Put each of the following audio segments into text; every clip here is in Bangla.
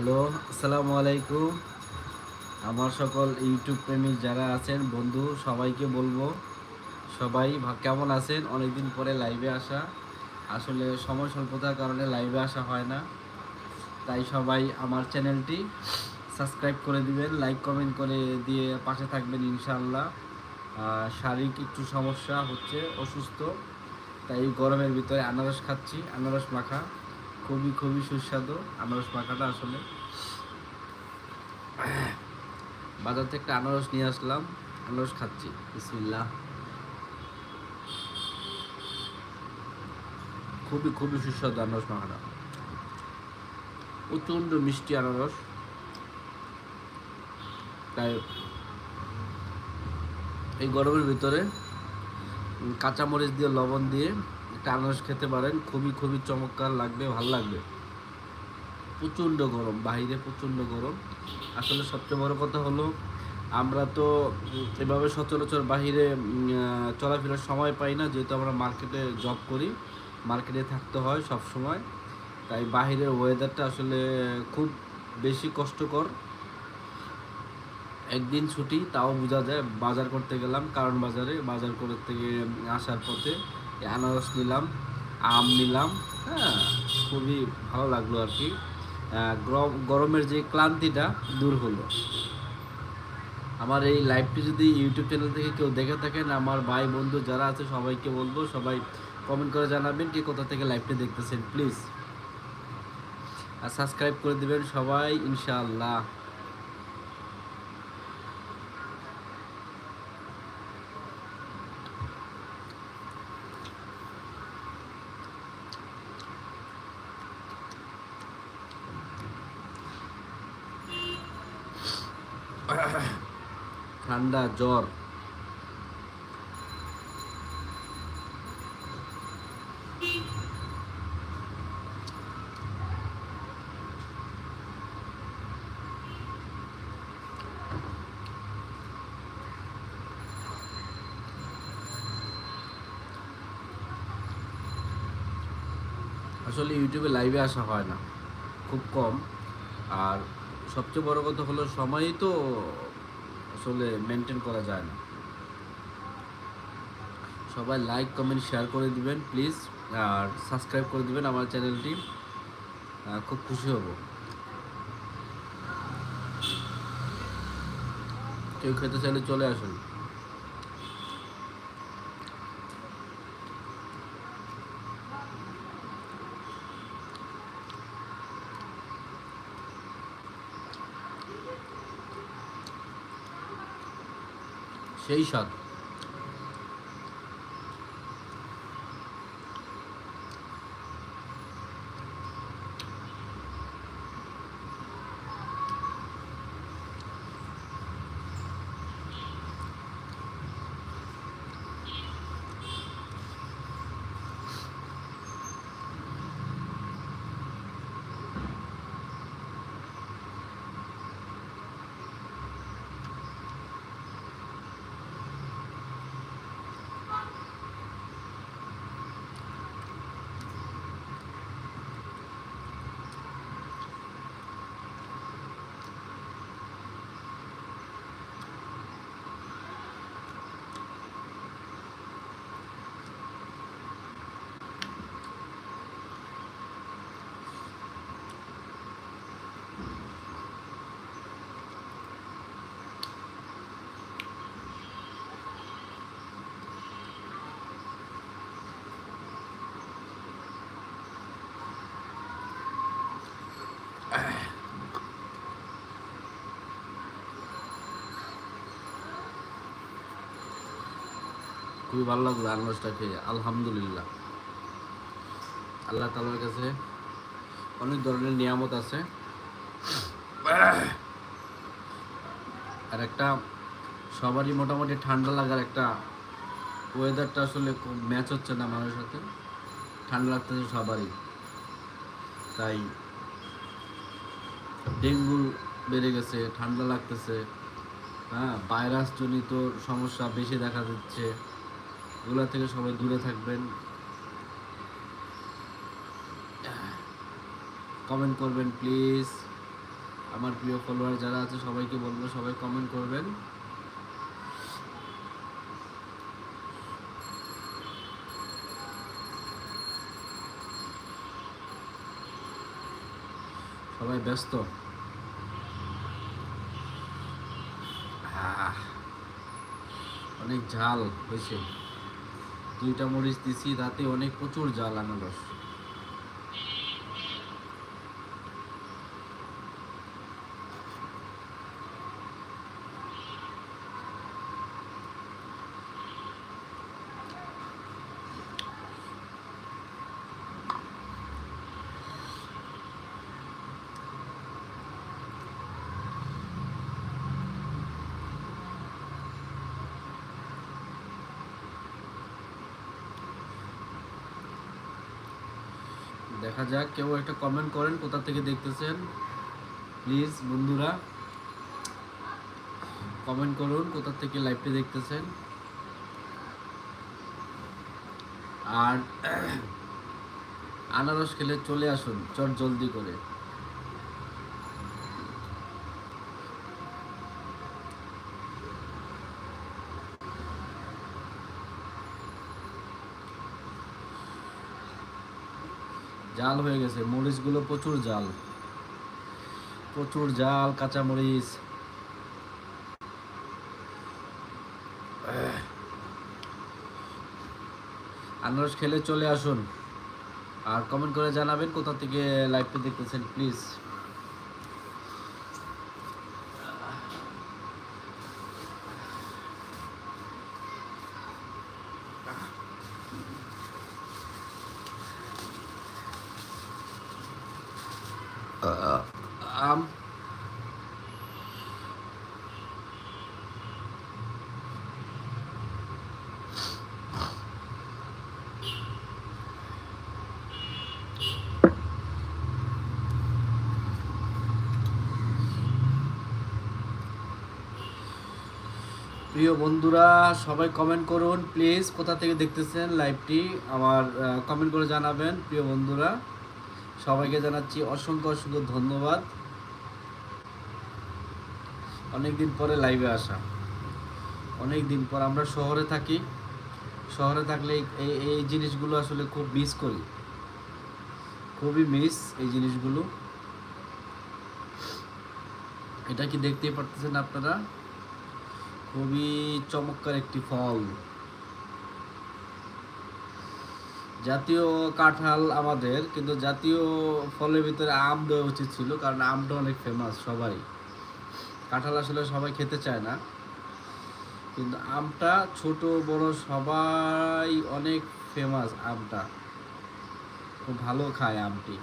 হ্যালো আসসালামু আলাইকুম। আমার সকল ইউটিউব প্রেমিক যারা আছেন বন্ধু সবাইকে বলব সবাই কেমন আছেন? অনেকদিন পরে লাইভে আসা। আসলে সময় স্বল্পতার কারণে লাইভে আসা হয় না। তাই সবাই আমার চ্যানেলটি সাবস্ক্রাইব করে দিবেন লাইক কমেন্ট করে দিয়ে পাশে থাকবেন ইনশাআল্লাহ। আহ, শারীরিক একটু সমস্যা হচ্ছে অসুস্থ। তাই গরমের ভিতরে আনারস খাচ্ছি আনারস মাখা। খুবই খুবই সুস্বাদু আনারস মাখাটা আসলে। বাজার থেকে একটা আনারস নিয়ে আসলাম, আনারস খাচ্ছি। বিসমিল্লাহ। খুবই খুবই সুস্বাদু আনারস মাখাটা। প্রচণ্ড মিষ্টি আনারস। তাই এই গরমের ভিতরে কাঁচামরিচ দিয়ে লবণ দিয়ে আনারস খেতে পারেন, খুবই খুবই চমৎকার লাগবে, ভালো লাগবে। প্রচণ্ড গরম বাইরে প্রচণ্ড গরম। আসলে সবচেয়ে বড় কথা হলো, আমরা তো এভাবে সচরাচর বাহিরে চলাফেরার সময় পাই না, যেহেতু আমরা মার্কেটে জব করি, মার্কেটে থাকতে হয় সব সময় তাই বাহিরের ওয়েদারটা আসলে খুব বেশি কষ্টকর। একদিন ছুটি, তাও বোঝা যায়, বাজার করতে গেলাম, কারণ বাজারে, বাজার করে থেকে আসার পথে আনারস নিলাম, আম নিলাম হ্যাঁ খুবই ভালো লাগল আর কি। গরম, গরমের যে ক্লান্তিটা দূর হলো। আমার এই লাইভটি যদি ইউটিউব চ্যানেল থেকে কেউ দেখে থাকেন, আমার ভাই, বন্ধু যারা আছে, সবাইকে বলব, সবাই কমেন্ট করে জানাবেন কি কোথা থেকে লাইভটি দেখতেছেন প্লিজ আর সাবস্ক্রাইব করে দেবেন সবাই, ইনশাআল্লাহ। ঠান্ডা জ্বর। আসলে ইউটিউবে লাইভে আসা হয় না, খুব কম। আর সবচেয়ে বড় কথা হলো সময়ই তো আসলে মেনটেন করা যায় না। সবাই লাইক কমেন্ট শেয়ার করে দিবেন প্লিজ আর সাবস্ক্রাইব করে দিবেন আমার চ্যানেলটি খুব খুশি হব। কেউ খেতে চাইলে চলে আসুন। সেই স্বাদ খুবই ভালো লাগল আনারসটা খেয়ে। আলহামদুলিল্লাহ। আল্লাহ তালার কাছে অনেক ধরনের নিয়ামত আছে। আর একটা, সবারই মোটামুটি ঠান্ডা লাগার একটা ওয়েদারটা আসলে ম্যাচ হচ্ছে না মানুষের সাথে। ঠান্ডা লাগতেছে সবারই। তাই ডেঙ্গু বেড়ে গেছে, ঠান্ডা লাগতেছে। হ্যাঁ ভাইরাস জনিত সমস্যা বেশি দেখা দিচ্ছে। এগুলো থেকে সবাই দূরে থাকবেন। কমেন্ট করবেন প্লিজ আমার প্রিয় ফলোয়ার যারা আছে, সবাইকে বলব, সবাই কমেন্ট করবেন। সবাই ব্যস্ত। অনেক ঝাল হয়েছে। দুইটা মরিচ দিছি তাতে অনেক প্রচুর জাল আনারস দেখা যাক, কেউ একটা কমেন্ট করেন, কোথা থেকে দেখতেছেন? প্লিজ বন্ধুরা কমেন্ট করুন, কোথা থেকে লাইভটি দেখতেছেন? আর আনারস খেলে চলে আসুন, চট জলদি করে। জাল হয়ে গেছে, মরিচগুলো প্রচুর জাল। প্রচুর জাল, কাঁচা মরিচ। আনারস খেলে চলে আসুন। আর কমেন্ট করে জানাবেন কোথা থেকে লাইভটা দেখতেছেন প্লিজ আম প্রিয় বন্ধুরা, সবাই কমেন্ট করুন। প্লিজ কোথা থেকে দেখতেছেন লাইভটি আমার কমেন্ট করে জানাবেন, প্রিয় বন্ধুরা। সবাইকে জানাচ্ছি অসংখ্য অসংখ্য ধন্যবাদ। অনেক দিন পরে লাইভে আসা। অনেক দিন পর আমরা শহরে থাকি। শহরে থাকলে এই এই জিনিসগুলো আসলে খুব মিস করি। খুবই মিস এই জিনিসগুলো। এটা কি দেখতেই পারতেছেন আপনারা? খুবই চমৎকার একটি ফল। জাতীয় কাঁঠাল আমাদের, কিন্তু জাতীয় ফলের ভিতরে আম দেওয়া উচিত ছিল, কারণ আমটা অনেক ফেমাস সবাই। কাঁঠাল আসলে সবাই খেতে চায় না। কিন্তু আমটা ছোট, বড় সবাই অনেক ফেমাস আমটা। খুব ভালো খায় আমটি।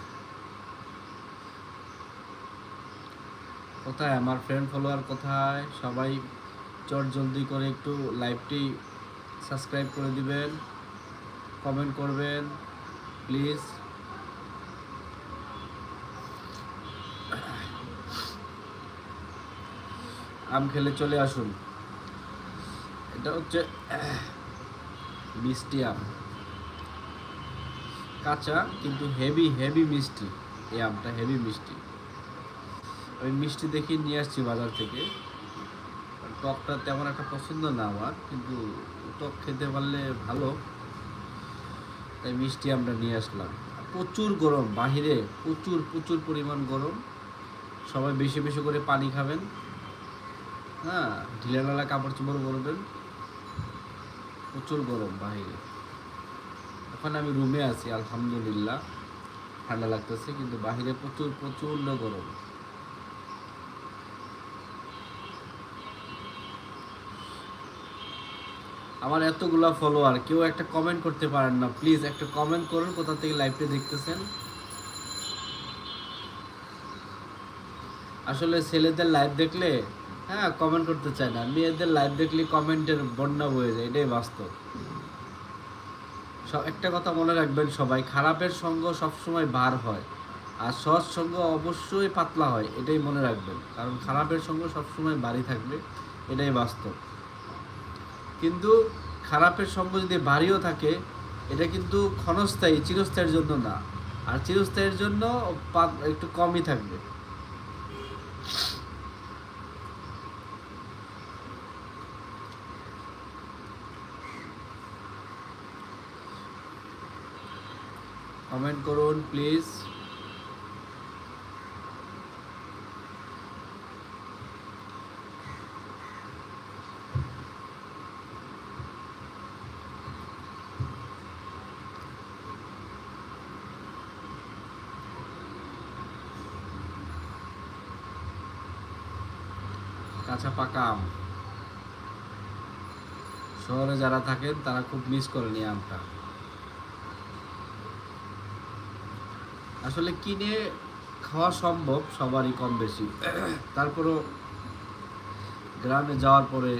কোথায়? আমার ফ্রেন্ড ফলোয়ার কোথায়? সবাই চট জলদি করে একটু লাইভটি সাবস্ক্রাইব করে দিবেন কমেন্ট করবেন প্লিজ আম খেলে চলে আসুন। এটা হচ্ছে মিষ্টি আম। কাঁচা কিন্তু হেভি হেভি মিষ্টি। এই আমটা হেভি মিষ্টি। ওই মিষ্টি দেখে নিয়ে আসছি বাজার থেকে। টকটা তেমন একটা পছন্দ না আমার, কিন্তু টক খেতে পারলে ভালো। তাই মিষ্টি আমরা নিয়ে আসলাম। প্রচুর গরম, বাহিরে প্রচুর প্রচুর পরিমাণ গরম। সবাই বেশি বেশি করে পানি খাবেন। হ্যাঁ ঢিলাঢালা কাপড় চোপড় করবেন প্রচুর গরম বাহিরে। এখন আমি রুমে আছি, আলহামদুলিল্লাহ। ঠান্ডা লাগতেছে, কিন্তু বাহিরে প্রচুর প্রচণ্ড গরম। আমার এতগুলা ফলোয়ার কেউ একটা কমেন্ট করতে পারেন না। প্লিজ একটা কমেন্ট করুন, কোথা থেকে লাইভটা দেখতেছেন। আসলে ছেলেদের লাইভ দেখলে হ্যাঁ কমেন্ট করতে চায় না। মেয়েদের লাইভ দেখলে কমেন্টের বন্যা বয়ে যায়, এটাই বাস্তব। সব, একটা কথা মনে রাখবেন সবাই, খারাপের সঙ্গ সবসময় বার হয়। আর সৎ সঙ্গ অবশ্যই পাতলা হয়, এটাই মনে রাখবেন। কারণ খারাপের সঙ্গ সবসময় বাড়ি থাকবে, এটাই বাস্তব। কিন্তু খারাপের সঙ্গ যদি বাড়িও থাকে, এটা কিন্তু ক্ষণস্থায়ী, চিরস্থায়ের জন্য না। আর চিরস্থায়ের জন্য একটু কমই থাকবে। কমেন্ট করুন, প্লিজ। কাঁচা পাকা আম। শহরে যারা থাকেন, তারা খুব মিস করেন এই আমটা। আসলে কিনে খাওয়া সম্ভব সবারই কম বেশি। তারপরও গ্রামে যাওয়ার পরে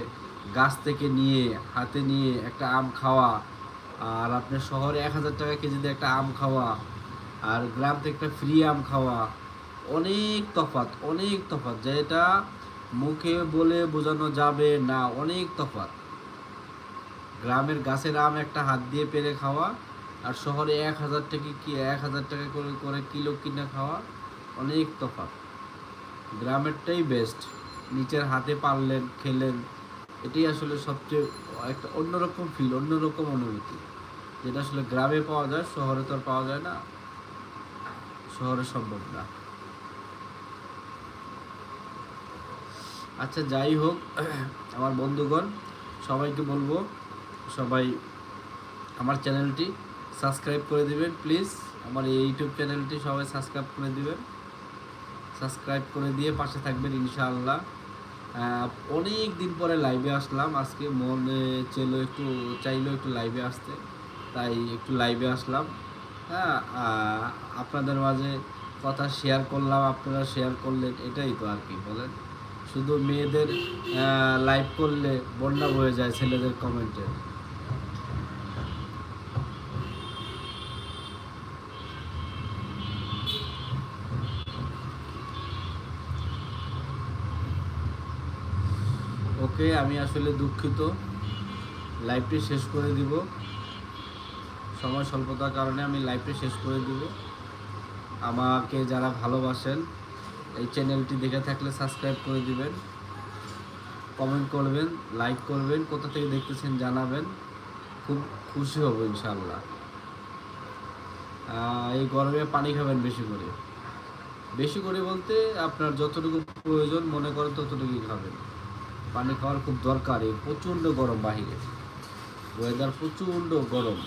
গাছ থেকে নিয়ে, হাতে নিয়ে একটা আম খাওয়া, আর আপনার শহরে এক হাজার টাকা কেজিতে একটা আম খাওয়া, আর গ্রাম থেকে একটা ফ্রি আম খাওয়া, অনেক তফাৎ অনেক তফাৎ। যেটা মুখে বলে বোঝানো যাবে না অনেক তফাৎ। গ্রামের গাছের আম একটা হাত দিয়ে পেরে খাওয়া আর শহরে এক হাজার টাকা কি এক হাজার টাকা করে করে কিলো কিনে খাওয়া অনেক তফাৎ। গ্রামেরটাই বেস্ট নিচের হাতে পারলেন খেলেন। এটাই আসলে সবচেয়ে একটা অন্যরকম ফিল অন্যরকম অনুভূতি। যেটা আসলে গ্রামে পাওয়া যায়, শহরে তো আর পাওয়া যায় না। শহরে সম্ভব না। আচ্ছা যাই হোক, আমার বন্ধুগণ, সবাইকে বলব, সবাই আমার চ্যানেলটি সাবস্ক্রাইব করে দিবেন, প্লিজ। আমার এই ইউটিউব চ্যানেলটি সবাই সাবস্ক্রাইব করে দিবেন। সাবস্ক্রাইব করে দিয়ে পাশে থাকবেন, ইনশাআল্লাহ। অনেক দিন পরে লাইভে আসলাম। আজকে মনে চেলো একটু, চাইলো একটু লাইভে আসতে। তাই একটু লাইভে আসলাম। হ্যাঁ আপনাদের মাঝে কথা শেয়ার করলাম, আপনারা শেয়ার করলেন, এটাই তো আর কি, বলেন। শুধু মেয়েদের লাইভ করলে বন্যা হয়ে যায় ছেলেদের কমেন্টে ওকে, আমি আসলে দুঃখিত। লাইভটি শেষ করে দিব। সময় স্বল্পতার কারণে আমি লাইভটি শেষ করে দিব। আমাকে যারা ভালোবাসেন এই চ্যানেলটি দেখে থাকলে সাবস্ক্রাইব করে দিবেন। কমেন্ট করবেন লাইক করবেন, কোথা থেকে দেখতেছেন জানাবেন। খুব খুশি হব ইনশাল্লাহ এই গরমে পানি খাবেন বেশি করে। বেশি করে বলতে আপনার যতটুকু প্রয়োজন মনে করেন ততটুকুই খাবেন। পানি খাওয়ার খুব দরকার এই প্রচণ্ড গরম বাহিরে। ওয়েদার প্রচণ্ড গরম।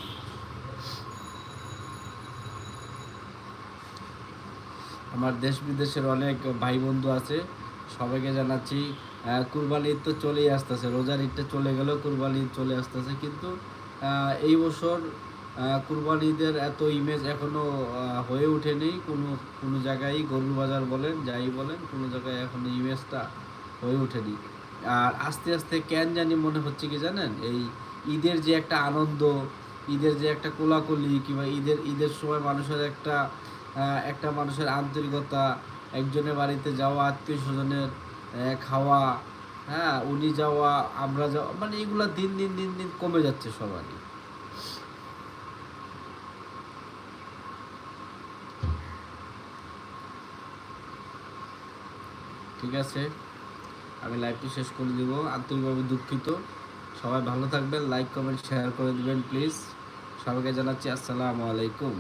আমার দেশ বিদেশের অনেক ভাই বন্ধু আছে, সবাইকে জানাচ্ছি কুরবানি ঈদ তো চলেই আসতেছে, রোজার ঈদটা চলে গেলেও কুরবানি ঈদ চলে আসতেছে, কিন্তু এই বছর কুরবানি ঈদের এত ইমেজ এখনও হয়ে ওঠেনি, কোনো কোনো জায়গায় গরুর বাজার বলেন, যাই বলেন, কোনো জায়গায় এখনও ইমেজটা হয়ে ওঠেনি। আর আস্তে আস্তে কেন জানি মনে হচ্ছে কি জানেন, এই ঈদের যে একটা আনন্দ, ঈদের যে একটা কোলাকুলি কিংবা ঈদের ঈদের সময় মানুষের একটা একটা মানুষের আন্তরিকতা, একজনের বাড়িতে যাওয়া আত্মীয় স্বজনের খাওয়া হ্যাঁ উনি যাওয়া, আমরা যাওয়া মানে এগুলা দিন দিন দিন দিন কমে যাচ্ছে সবারই। ঠিক আছে? আমি লাইভটি শেষ করে দিব। আন্তরিকভাবে দুঃখিত। সবাই ভালো থাকবেন লাইক কমেন্ট শেয়ার করে দিবেন প্লিজ সবাইকে জানাচ্ছি, আসসালামু আলাইকুম।